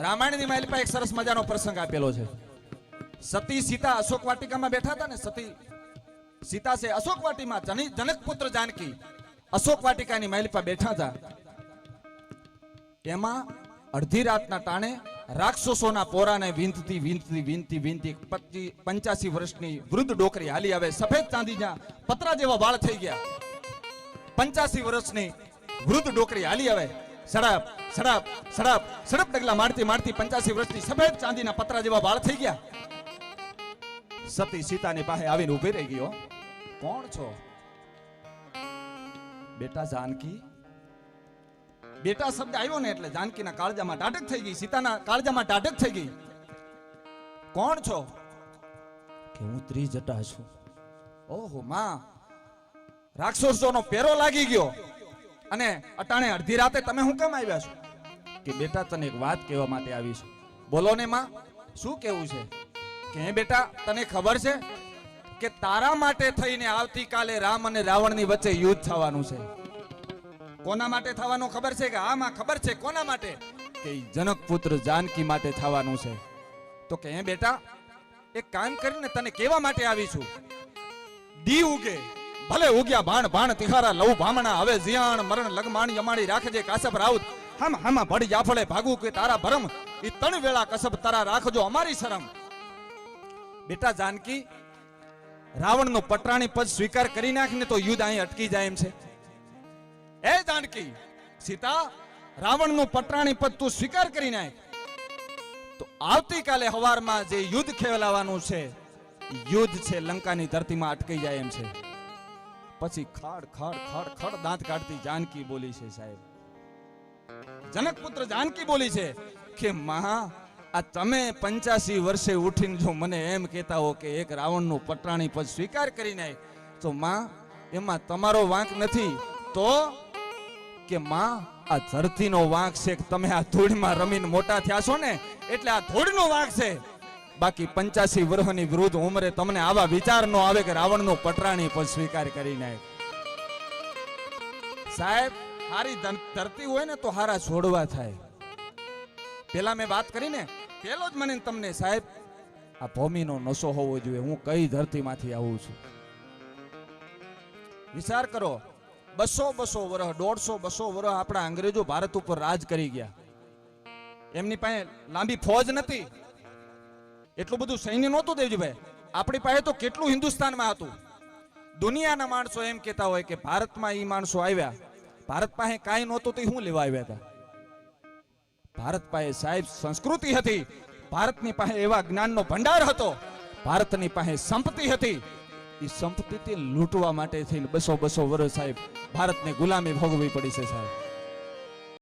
રામાયણની માલિપા એક સરસ મજાનો પ્રસંગ આપેલો છે. સતી સીતા અશોક વાટિકામાં બેઠા હતા ને, સતી સીતા છે અશોક વાટીમાં જની- જનક પુત્ર જાનકી અશોક વાટિકાની માલિપા બેઠા હતા. એમાં અડધી રાતના ટાણે રાક્ષસોના પોરાને વિંધતી વિંધતી વિંધતી વિંધતી પચી, પંચ્યાસી વર્ષની વૃદ્ધ ડોકરી હાલી આવે, સફેદ ચાંદીના પતરા જેવા વાળ થઈ ગયા. પંચ્યાસી વર્ષની વૃદ્ધ ડોકરી હાલી આવે. સડપ સડપ સડપ સડપ ડગલા મારતી મારતી પંચ્યાસી વર્ષની સફેદ ચાંદીના પતરા જેવા વાળ થઈ ગયા. સતી સીતાની પાસે આવીને ઊભી રહી ગયો કોણ છો? બેટા જાનકી? બેટા શબ્દ આવ્યો ને એટલે જાનકીના કાળજામાં ટાટક થઈ ગઈ સીતાના કાળજામાં ટાટક થઈ ગઈ. કોણ છો? કે હું ત્રિજટા છું. ઓહો માં. રાક્ષસોનો પેરો લાગી ગયો. અને અટાણે અડધી રાતે તમે હું કેમ આવ્યા છો? કે બેટા તને એક વાત કહેવા માટે આવી છું. બોલો ને માં શું કેવું છે? કે બેટા તને ખબર છે કે તારા માટે થઈને આવતીકાલે રામ અને રાવણની વચ્ચે યુદ્ધ થવાનું છે. કોના માટે થવાનું ખબર છે કે આમાં ખબર છે કોના માટે? કે જનક પુત્ર જાનકી માટે થવાનું છે. તો કે હે બેટા એક કામ કરીને તને કેવા માટે આવી છું? દી ઉગે. ભલે ઉગ્યા ભાણ ભાણ તિહારા લવ ભામણા, હવે જીયાણ મરણ, લગમાણ યમાણી રાખજે કાસબ રાઉત. હમ હમ ભડી જાફળે ભાગું કે તારા ભરમ? ઈ ત્રણ વેળા કસબ તારા રાખજો અમારી શરમ. બેટા જાનકી, રાવણનો પટરાણી પદ સ્વીકાર કરી નાખને તો યુદ્ધ અહીં અટકી જાય એમ છે. એ જાનકી, સીતા, રાવણનું પટરાણી પદ તું સ્વીકાર કરી નાખ. તો આવતીકાલે હવારમાં જે યુદ્ધ ખેલાવાનું છે, યુદ્ધ છે લંકાની ધરતીમાં અટકી જાય એમ છે. પછી ખડ ખડ ખડ ખડ દાંત કાઢતી જાનકી બોલી છે સાહેબ. જનક પુત્ર જાનકી બોલી છે કે, મહા, આ તમે પંચ્યાસી વર્ષે ઉઠીને જો મને એમ કહેતા હો કે એક રાવણનું પટરાણી પદ સ્વીકાર કરી નાખ તો માં એમાં તમારો વાંક નથી. તો કે માં આ ધરતીનો વાંક છે કે, તમે આ ધૂળમાં રમીને મોટા થયા છો ને? એટલે આ ધૂળનો વાંક છે. બાકી પંચ્યાસી વર્ષની વૃદ્ધ ઉંમરે તમને આવા વિચાર નો આવે કે રાવણનો પટરાણી પણ સ્વીકાર કરી નાખ. સાહેબ, હારી ધરતી હોય ને તો હારા છોડવા થાય. પેલા મેં વાત કરી ને પેલો જ મને તમને, સાહેબ, આ ભૂમિનો નશો હોવો જોઈએ. હું કઈ ધરતીમાંથી આવું છું? વિચાર કરો, બસો બસો વર્ષ દોઢસો બસો વર્ષ આપણા અંગ્રેજો ભારત ઉપર રાજ કરી ગયા. એમની પાસે લાંબી ફોજ નથી એટલું બધું સૈન્ય નહોતું દેવજીભાઈ આપણી પાસે તો કેટલું હિન્દુસ્તાનમાં હતું. દુનિયાના માણસો એમ કહેતા હોય કે ભારતમાં એ માણસો આવ્યા. ભારત પાસે કાંઈ નહોતું તો શું લેવા આવ્યા હતા? ભારત પાસે સાહેબ સંસ્કૃતિ હતી. ભારતની પાસે એવા જ્ઞાનનો ભંડાર હતો. ભારતની પાસે સંપત્તિ હતી. એ સંપત્તિથી લૂંટવા માટે થઈને બસો બસો વર્ષ સાહેબ ભારતને ગુલામી ભોગવવી પડી છે સાહેબ.